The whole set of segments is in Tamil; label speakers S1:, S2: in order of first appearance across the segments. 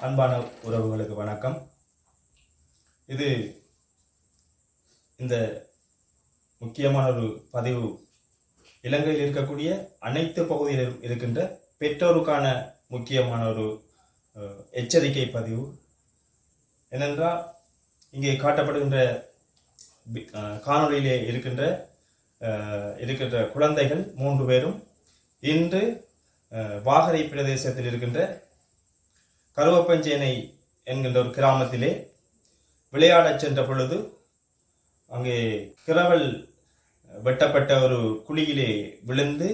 S1: அன்பான உறவுகளுக்கு வணக்கம். இது இந்த முக்கியமான ஒரு பதிவு. இலங்கையில் இருக்கக்கூடிய அனைத்து பகுதியிலும் இருக்கின்ற பெற்றோருக்கான முக்கியமான ஒரு எச்சரிக்கை பதிவு. ஏனென்றால் இங்கே காட்டப்படுகின்ற காணொலியிலே காணொளியிலே இருக்கின்ற அஹ், இருக்கின்ற குழந்தைகள் மூன்று பேரும் இன்று வாகரை பிரதேசத்தில் இருக்கின்ற கருவப்பஞ்சேனை என்கின்ற ஒரு கிராமத்திலே விளையாடச் சென்ற பொழுது அங்கே கிரவல் வெட்டப்பட்ட ஒரு குழியிலே விழுந்து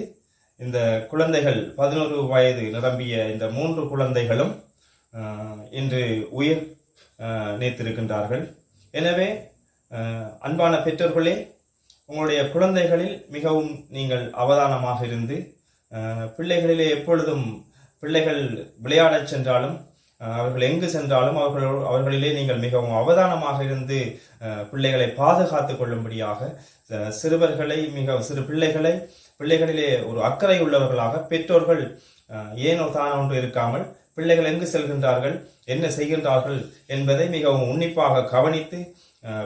S1: இந்த குழந்தைகள் பதினோரு வயது நிரம்பிய இந்த மூன்று குழந்தைகளும் இன்று உயிர் ஆஹ், நீத்திருக்கின்றார்கள் எனவே அன்பான பெற்றோர்களே உங்களுடைய குழந்தைகளில் மிகவும் நீங்கள் அவதானமாக இருந்து பிள்ளைகளிலே எப்பொழுதும் பிள்ளைகள் விளையாடச் சென்றாலும் அவர்கள் எங்கு சென்றாலும் அவர்கள் அவர்களிலே நீங்கள் மிகவும் அவதானமாக இருந்து பிள்ளைகளை பாதுகாத்து கொள்ளும்படியாக சிறுவர்களை மிக சிறு பிள்ளைகளை பிள்ளைகளிலே ஒரு அக்கறை உள்ளவர்களாக பெற்றோர்கள் ஏனோ தானோ ஒன்று இருக்காமல் பிள்ளைகள் எங்கு செல்கின்றார்கள் என்ன செய்கின்றார்கள் என்பதை மிகவும் உன்னிப்பாக கவனித்து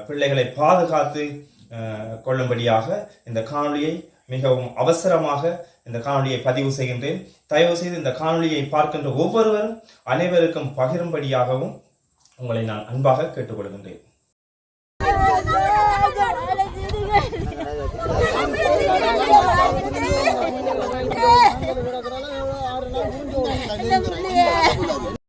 S1: பிள்ளைகளை பாதுகாத்து கொள்ளும்படியாக இந்த காணொலியை மிகவும் அவசரமாக இந்த காணொளியை பதிவு செய்கின்றேன். தயவு செய்து இந்த காணொளியை பார்க்கின்ற ஒவ்வொருவரும் அனைவருக்கும் பகிரும்படியாகவும் உங்களை நான் அன்பாக கேட்டுக்கொள்கின்றேன்.
S2: ஆறு நாள்